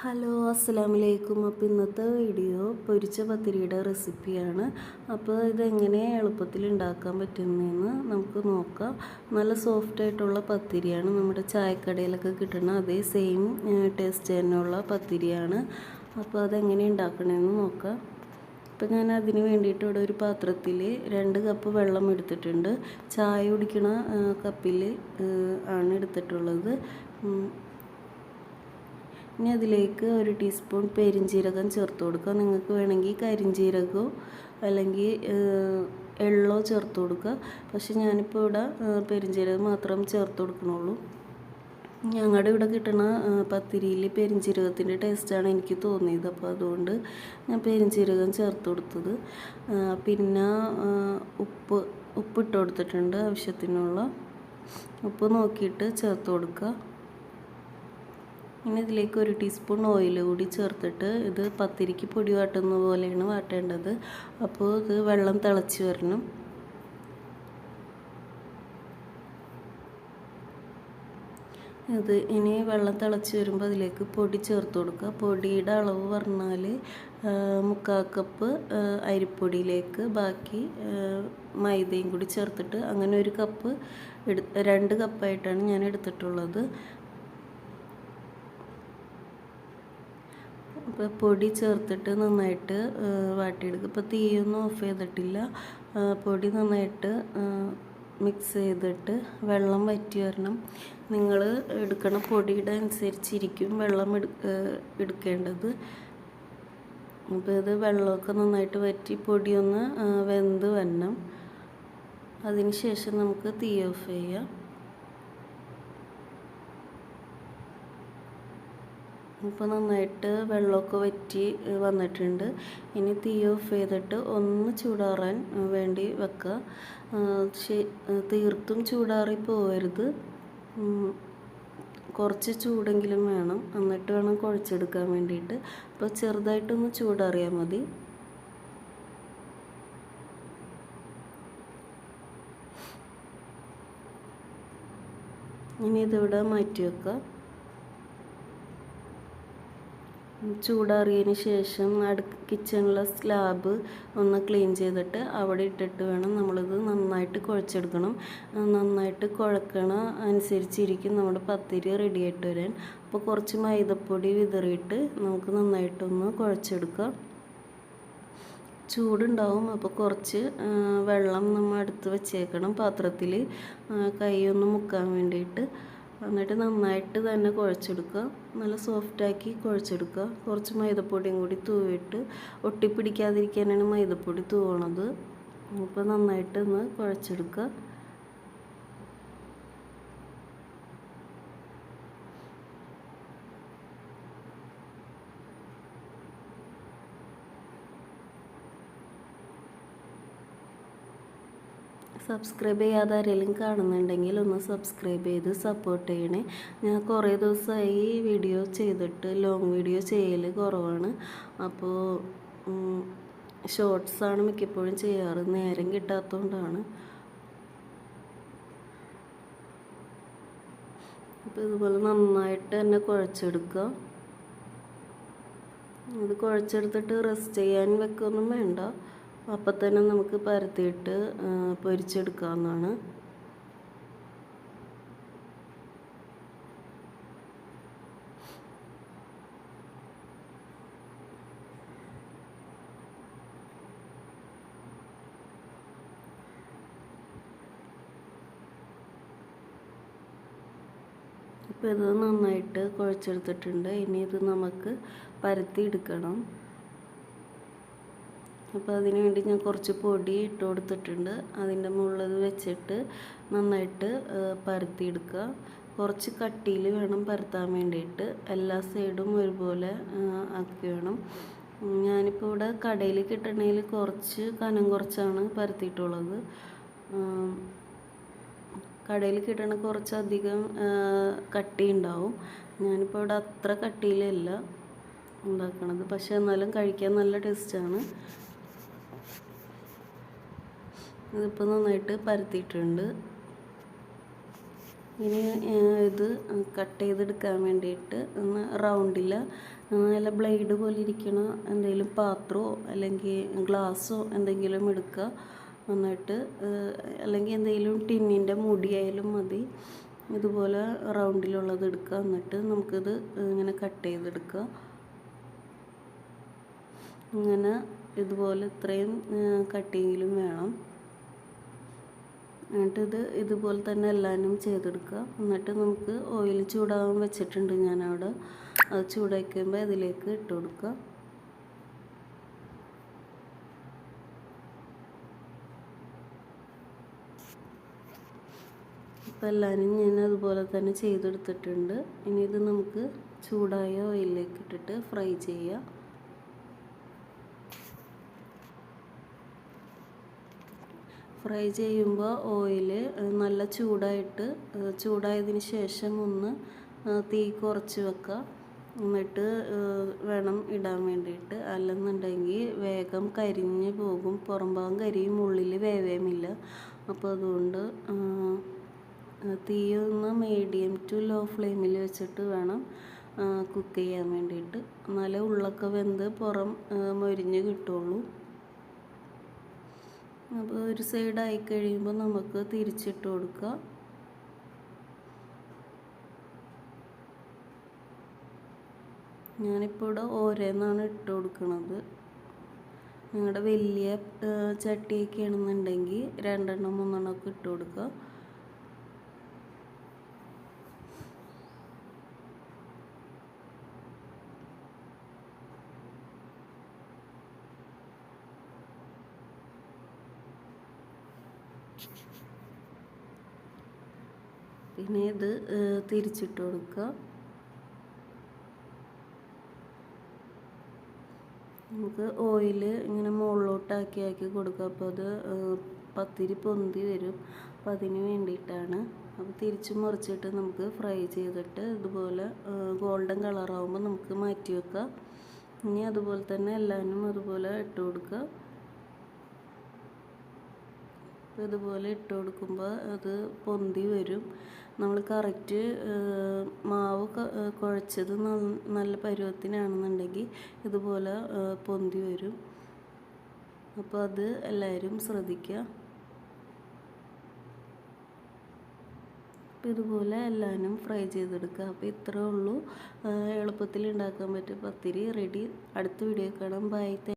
Hello അസ്സാം വലൈക്കും അപ്പോൾ ഇന്നത്തെ വീഡിയോ പൊരിച്ച പത്തിരിയുടെ റെസിപ്പിയാണ്. അപ്പോൾ ഇതെങ്ങനെ എളുപ്പത്തിൽ ഉണ്ടാക്കാൻ പറ്റുന്നതെന്ന് നമുക്ക് നോക്കാം. നല്ല സോഫ്റ്റ് ആയിട്ടുള്ള പത്തിരിയാണ് നമ്മുടെ ചായക്കടയിലൊക്കെ കിട്ടുന്ന അതേ സെയിം ടേസ്റ്റ് തന്നെയുള്ള പത്തിരിയാണ്. അപ്പോൾ അതെങ്ങനെ ഉണ്ടാക്കണമെന്ന് നോക്കാം. അപ്പോൾ ഞാൻ അതിന് വേണ്ടിയിട്ട് ഇവിടെ ഒരു പാത്രത്തിൽ രണ്ട് കപ്പ് വെള്ളം എടുത്തിട്ടുണ്ട്. ചായ കുടിക്കണ കപ്പിൽ ആണ് എടുത്തിട്ടുള്ളത്. ഇനി അതിലേക്ക് ഒരു ടീസ്പൂൺ പെരിഞ്ജീരകം ചേർത്ത് കൊടുക്കുക. നിങ്ങൾക്ക് വേണമെങ്കിൽ കരിഞ്ജീരകമോ അല്ലെങ്കിൽ എള്ളോ ചേർത്ത് കൊടുക്കുക. പക്ഷെ ഞാനിപ്പോൾ ഇവിടെ പെരിഞ്ജീരകം മാത്രം ചേർത്ത് കൊടുക്കണുള്ളൂ. ഞങ്ങളുടെ ഇവിടെ കിട്ടുന്ന പത്തിരിയിൽ പെരിഞ്ചീരകത്തിന്റെ ടേസ്റ്റാണ് എനിക്ക് തോന്നിയത്. അപ്പോൾ അതുകൊണ്ട് ഞാൻ പെരിഞ്ചീരകം ചേർത്ത് കൊടുത്തത്. പിന്നെ ഉപ്പ് ഉപ്പിട്ട് കൊടുത്തിട്ടുണ്ട് ആവശ്യത്തിനുള്ള. ഉപ്പ് നോക്കിയിട്ട് ചേർത്ത് കൊടുക്കുക. ഇനി ഇതിലേക്ക് ഒരു ടീസ്പൂൺ ഓയിൽ കൂടി ചേർത്തിട്ട് ഇത് പത്തിരിക്ക് പൊടി വാട്ടുന്ന പോലെയാണ് വാട്ടേണ്ടത്. അപ്പോൾ ഇത് വെള്ളം തിളച്ച് വരണം. ഇത് ഇനി വെള്ളം തിളച്ച് വരുമ്പോൾ അതിലേക്ക് പൊടി ചേർത്ത് കൊടുക്കുക. പൊടിയുടെ അളവ് പറഞ്ഞാൽ മുക്കാൽ കപ്പ് അരിപ്പൊടിയിലേക്ക്. ബാക്കി മൈദയും കൂടി ചേർത്തിട്ട് അങ്ങനെ ഒരു കപ്പ് എടു രണ്ട് കപ്പായിട്ടാണ് ഞാൻ എടുത്തിട്ടുള്ളത്. ഇപ്പോൾ പൊടി ചേർത്തിട്ട് നന്നായിട്ട് വാട്ടിയെടുക്കുക ഇപ്പോൾ തീയൊന്നും ഓഫ് ചെയ്തിട്ടില്ല. പൊടി നന്നായിട്ട് മിക്സ് ചെയ്തിട്ട് വെള്ളം വറ്റി വരണം. നിങ്ങൾ എടുക്കണ പൊടിയുടെ അനുസരിച്ചിരിക്കും വെള്ളം എടുക്കേണ്ടത്. അപ്പോൾ ഇത് വെള്ളമൊക്കെ നന്നായിട്ട് വറ്റി പൊടിയൊന്ന് വെന്ത് വരണം. അതിന് ശേഷം നമുക്ക് തീ ഓഫ് ചെയ്യാം. ഇപ്പോൾ നന്നായിട്ട് വെള്ളമൊക്കെ വറ്റി വന്നിട്ടുണ്ട്. ഇനി തീ ഓഫ് ചെയ്തിട്ട് ഒന്ന് ചൂടാറാൻ വേണ്ടി വെക്കുക തീർത്തും ചൂടാറി പോകരുത് കുറച്ച് ചൂടെങ്കിലും വേണം. എന്നിട്ട് വേണം കുഴച്ചെടുക്കാൻ വേണ്ടിയിട്ട്. അപ്പോൾ ചെറുതായിട്ടൊന്ന് ചൂടാറിയാൽ മതി. ഇനി ഇതിവിടെ മാറ്റി വെക്കുക ചൂടാറിയതിന് ശേഷം അടു കിച്ചണിലെ സ്ലാബ് ഒന്ന് ക്ലീൻ ചെയ്തിട്ട് അവിടെ ഇട്ടിട്ട് വേണം നമ്മളിത് നന്നായിട്ട് കുഴച്ചെടുക്കണം. നന്നായിട്ട് കുഴക്കണ അനുസരിച്ചിരിക്കും നമ്മുടെ പത്തിരി റെഡി ആയിട്ട് വരാൻ. അപ്പോൾ കുറച്ച് മൈദപ്പൊടി വിതറിയിട്ട് നമുക്ക് നന്നായിട്ടൊന്ന് കുഴച്ചെടുക്കാം. ചൂടുണ്ടാവും. അപ്പോൾ കുറച്ച് വെള്ളം നമ്മൾ അടുത്ത് വെച്ചേക്കണം പാത്രത്തിൽ. കൈ ഒന്ന് മുക്കാൻ വേണ്ടിയിട്ട്. എന്നിട്ട് നന്നായിട്ട് തന്നെ കുഴച്ചെടുക്കുക. നല്ല സോഫ്റ്റാക്കി കുഴച്ചെടുക്കുക. കുറച്ച് മൈദപ്പൊടിയും കൂടി തൂവിട്ട് ഒട്ടിപ്പിടിക്കാതിരിക്കാനാണ് മൈദപ്പൊടി തൂവണത്. അപ്പോൾ നന്നായിട്ട് ഒന്ന് കുഴച്ചെടുക്കുക. സബ്സ്ക്രൈബ് ചെയ്യാതെ ആരെങ്കിലും കാണുന്നുണ്ടെങ്കിൽ ഒന്ന് സബ്സ്ക്രൈബ് ചെയ്ത് സപ്പോർട്ട് ചെയ്യണേ. ഞാൻ കുറേ ദിവസമായി വീഡിയോ ചെയ്തിട്ട് ലോങ് വീഡിയോ ചെയ്യൽ കുറവാണ്. അപ്പോൾ ഷോർട്സാണ് മിക്കപ്പോഴും ചെയ്യാറ്. നേരം കിട്ടാത്തതുകൊണ്ടാണ് അപ്പോൾ ഇതുപോലെ നന്നായിട്ട് തന്നെ കുഴച്ചെടുക്കുക. ഇത് കുഴച്ചെടുത്തിട്ട് റെസ്റ്റ് ചെയ്യാൻ വെക്കൊന്നും വേണ്ട. അപ്പം തന്നെ നമുക്ക് പരത്തിയിട്ട് പൊരിച്ചെടുക്കാവുന്നതാണ്. ഇപ്പം ഇത് നന്നായിട്ട് കുഴച്ചെടുത്തിട്ടുണ്ട്. ഇനി ഇത് നമുക്ക് പരത്തി എടുക്കണം അപ്പോൾ അതിന് വേണ്ടി ഞാൻ കുറച്ച് പൊടി ഇട്ട് കൊടുത്തിട്ടുണ്ട്. അതിന്റെ മുകളിൽ വെച്ചിട്ട് നന്നായിട്ട് പരത്തിയെടുക്കുക. കുറച്ച് കട്ടിയിൽ വേണം പരത്താൻ വേണ്ടിയിട്ട്. എല്ലാ സൈഡും ഒരുപോലെ ആക്കി വേണം. ഞാനിപ്പോൾ ഇവിടെ കടയിൽ കിട്ടണതിൽ കുറച്ച് കനം കുറച്ചാണ് പരത്തിയിട്ടുള്ളത്. കടയിൽ കിട്ടണ കുറച്ചധികം കട്ടി ഉണ്ടാവും. ഞാനിപ്പോൾ ഇവിടെ അത്ര കട്ടിയിലല്ല ഉണ്ടാക്കണത്. പക്ഷേ എന്നാലും കഴിക്കാൻ നല്ല ടേസ്റ്റാണ്. ഇതിപ്പോൾ നന്നായിട്ട് പരത്തിയിട്ടുണ്ട്. ഇനി ഇത് കട്ട് ചെയ്തെടുക്കാൻ വേണ്ടിയിട്ട് ഒന്ന് റൗണ്ടിൽ നല്ല ബ്ലേഡ് പോലെ ഇരിക്കണ എന്തെങ്കിലും പാത്രമോ അല്ലെങ്കിൽ ഗ്ലാസ്സോ എന്തെങ്കിലും എടുക്കുക എന്നിട്ട് അല്ലെങ്കിൽ എന്തെങ്കിലും ടിന്നിന്റെ മുടിയായാലും മതി. ഇതുപോലെ റൗണ്ടിലുള്ളത് എടുക്കുക എന്നിട്ട് നമുക്കിത് ഇങ്ങനെ കട്ട് ചെയ്തെടുക്കുക ഇങ്ങനെ ഇതുപോലെ ഇത്രയും കട്ടിങ്ങിലും വേണം. എന്നിട്ട് ഇത് ഇതുപോലെ തന്നെ എല്ലാവരും ചെയ്തെടുക്കുക. എന്നിട്ട് നമുക്ക് ഓയിൽ ചൂടാകാൻ വെച്ചിട്ടുണ്ട് ഞാൻ അവിടെ അത് ചൂടാക്കുമ്പോൾ ഇതിലേക്ക് ഇട്ട് കൊടുക്കുക. അപ്പോൾ എല്ലാവരും ഞാൻ അതുപോലെ തന്നെ ചെയ്തെടുത്തിട്ടുണ്ട്. ഇനി ഇത് നമുക്ക് ചൂടായ ഓയിലിലേക്ക് ഇട്ടിട്ട് ഫ്രൈ ചെയ്യുക. ഫ്രൈ ചെയ്യുമ്പോൾ ഓയിൽ നല്ല ചൂടായിട്ട് ചൂടായതിന് ശേഷം ഒന്ന് തീ കുറച്ച് വെക്കുക എന്നിട്ട് വേണം ഇടാൻ വേണ്ടിയിട്ട്. അല്ലെന്നുണ്ടെങ്കിൽ വേഗം കരിഞ്ഞ് പോകും. പുറം ഭാഗം കരിയും ഉള്ളിൽ വേവേമില്ല. അപ്പോൾ അതുകൊണ്ട് തീ ഒന്ന് മീഡിയം ടു ലോ ഫ്ലെയിമിൽ വെച്ചിട്ട് വേണം കുക്ക് ചെയ്യാൻ വേണ്ടിയിട്ട്. എന്നാലേ ഉള്ളൊക്കെ വെന്ത് പുറം മൊരിഞ്ഞ് കിട്ടുള്ളൂ. അപ്പോൾ ഒരു സൈഡ് ആയി കഴിയുമ്പോൾ നമുക്ക് തിരിച്ചിട്ട് കൊടുക്കുക ഞാനിപ്പോൾ ഇവിടെ ഓരോന്നാണ് ഇട്ട് കൊടുക്കുന്നത് നിങ്ങളുടെ വലിയ ചട്ടിയൊക്കെ ആണെന്നുണ്ടെങ്കിൽ രണ്ടെണ്ണം മൂന്നെണ്ണം ഒക്കെ ഇട്ട് കൊടുക്കുക പിന്നെ ഇത് തിരിച്ചിട്ട് കൊടുക്കുക. നമുക്ക് ഓയിൽ ഇങ്ങനെ മുകളിലോട്ടാക്കി ആക്കി കൊടുക്കുക. അപ്പോൾ അത് പത്തിരി പൊന്തി വരും. അപ്പോൾ അതിന് വേണ്ടിയിട്ടാണ്. അപ്പോൾ തിരിച്ച് മുറിച്ചിട്ട് നമുക്ക് ഫ്രൈ ചെയ്തിട്ട് ഇതുപോലെ ഗോൾഡൻ കളറാകുമ്പോൾ നമുക്ക് മാറ്റി വെക്കാം. ഇനി അതുപോലെ തന്നെ എല്ലാവരും അതുപോലെ ഇട്ട് കൊടുക്കുക. ഇതുപോലെ ഇട്ട് കൊടുക്കുമ്പോൾ അത് പൊന്തി വരും. നമ്മൾ കറക്റ്റ് മാവ് കുഴച്ചത് നല്ല പരുവത്തിനാണെന്നുണ്ടെങ്കിൽ ഇതുപോലെ പൊന്തി വരും. അപ്പോൾ അത് എല്ലാവരും ശ്രദ്ധിക്കുക. അപ്പോൾ ഇതുപോലെ എല്ലാവരും ഫ്രൈ ചെയ്തെടുക്കുക. അപ്പോൾ ഇത്രയേ ഉള്ളൂ. എളുപ്പത്തിൽ ഉണ്ടാക്കാൻ പറ്റും പത്തിരി. റെഡി. അടുത്ത വീഡിയോ കാണാം. ബൈ.